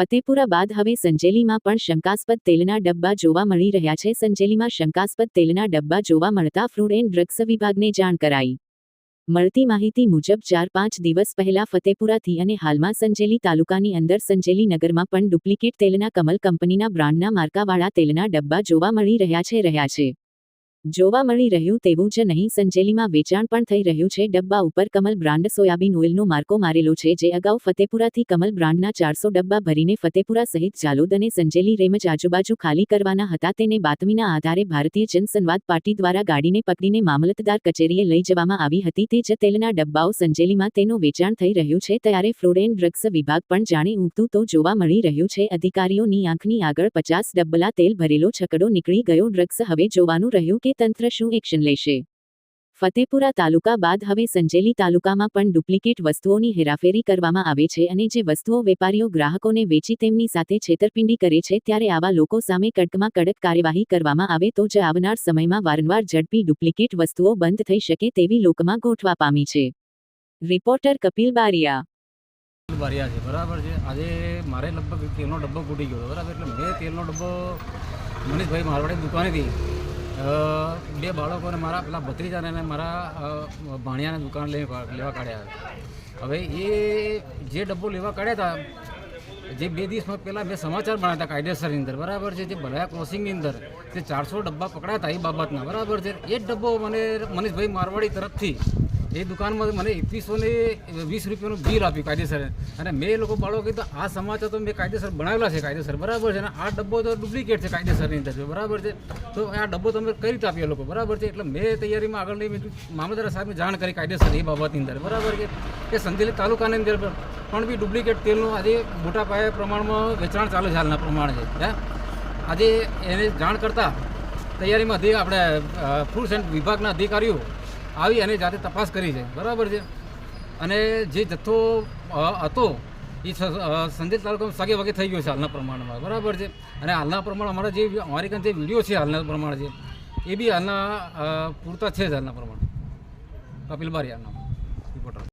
ફતેપુરા બાદ હવે સંજેલીમાં પણ શંકાસ્પદ તેલના ડબ્બા જોવા મળી રહ્યા છે. સંજેલીમાં શંકાસ્પદ તેલના ડબ્બા જોવા મળતા ફ્રૂડ એન્ડ ડ્રગ્સ વિભાગને જાણ કરાઈ. મળતી માહિતી મુજબ ચાર પાંચ દિવસ પહેલા ફતેપુરાથી અને હાલમાં સંજેલી તાલુકાની અંદર સંજેલી નગરમાં પણ ડુપ્લિકેટ તેલના કમલ કંપનીના બ્રાન્ડના માર્કાવાળા તેલના ડબ્બા જોવા મળી રહ્યા છે રહ્યા છે. જોવા મળી રહ્યું તેવું જ નહીં, સંજેલીમાં વેચાણ પણ થઈ રહ્યું છે. ડબ્બા ઉપર કમલ બ્રાન્ડ સોયાબીન ઓઇલનો માર્કો મારેલો છે, જે અગાઉ ફતેપુરાથી કમલ બ્રાન્ડના ચારસો ડબ્બા ભરીને ફતેપુરા સહિત જાલોદ અને સંજેલી રેમજ આજુબાજુ ખાલી કરવાના હતા. તેને બાતમીના આધારે ભારતીય જનસંવાદ પાર્ટી દ્વારા ગાડીને પકડીને મામલતદાર કચેરીએ લઈ જવામાં આવી હતી. તે જ તેલના ડબ્બાઓ સંજેલીમાં તેનું વેચાણ થઈ રહ્યું છે. ત્યારે ફ્લોરેન ડ્રગ્સ વિભાગ પણ જાણે ઊંઘતું તો જોવા મળી રહ્યું છે. અધિકારીઓની આંખની આગળ પચાસ ડબ્બલા તેલ ભરેલો છકડો નીકળી ગયો. ડ્રગ્સ હવે જોવાનું રહ્યું કે તંત્ર શું એક્શન લેશે? ફતેપુરા તાલુકા બાદ હવે સંજેલી તાલુકામાં પણ ડુપ્લિકેટ વસ્તુઓની હેરાફેરી કરવામાં આવે છે અને જે વસ્તુઓ વેપારીઓ ગ્રાહકોને વેચી તેમની સાથે છેતરપિંડી કરે છે ત્યારે આવા લોકો સામે કડકમાં કડક કાર્યવાહી કરવામાં આવે તો જ આવનાર સમયમાં વારંવાર ઝડપી ડુપ્લિકેટ વસ્તુઓ બંધ થઈ શકે તેવી લોકમાં ગોઠવા પામી છે. રિપોર્ટર કપિલ બારિયા. બારિયા છે, બરાબર છે. આજે મારે લગભગ તેલનો ડબ્બો ફૂટી ગયો બરાબર. એટલે મેં તેલનો ડબ્બો મનીષભાઈ મારવાડી દુકાનેથી બે બાળકોને મારા પેલા ભત્રીજાને મારા ભાણિયાને દુકાન લેવા કાઢ્યા હવે એ જે ડબ્બો લેવા કાઢ્યા હતા, જે બે દિવસમાં પહેલાં મેં સમાચાર ભણ્યા હતા કાયદેસરની અંદર, બરાબર છે? જે ભલાયા ક્રોસિંગની અંદર જે ચારસો ડબ્બા પકડાયા હતા એ બાબતના, બરાબર છે? એ જ ડબ્બો મને, મનીષભાઈ મારવાડી તરફથી એ દુકાનમાં મને એકવીસો ને વીસ રૂપિયાનું બિલ આપ્યું કાયદેસર. અને મેં એ લોકો બાળકો કીધું આ સમાચાર તો મેં કાયદેસર બનાવેલા છે કાયદેસર. બરાબર છે અને આ ડબ્બો તો ડુપ્લિકેટ છે કાયદેસરની અંદર બરાબર છે? તો આ ડબ્બો તમે કઈ રીતે આપ્યો લોકો? બરાબર છે? એટલે મેં તૈયારીમાં આગળ નહીં મામલતદાર સાહેબને જાણ કરી કાયદેસર એ બાબતની અંદર. બરાબર છે? કે સંધેલી તાલુકાની અંદર પણ બી ડુપ્લિકેટ તેલનું આજે મોટા પાયે પ્રમાણમાં વેચાણ ચાલુ છે હાલના પ્રમાણે છે. હે? આજે એને જાણ કરતાં તૈયારીમાં આપણે ફૂડ એન્ડ વિભાગના અધિકારીઓ આવી અને જાતે તપાસ કરી છે. બરાબર છે? અને જે જથ્થો હતો એ સ- અ, સંજેલ તાલુકામાં સગે વગે થઈ ગયો છે હાલના પ્રમાણમાં. બરાબર છે? અને હાલના પ્રમાણે અમારા જે અમારી કાંઈ જે વીડિયો છે હાલના પ્રમાણે છે એ બી હાલના પૂરતા છે જ હાલના પ્રમાણે. કપિલ બારિયાના રિપોર્ટર.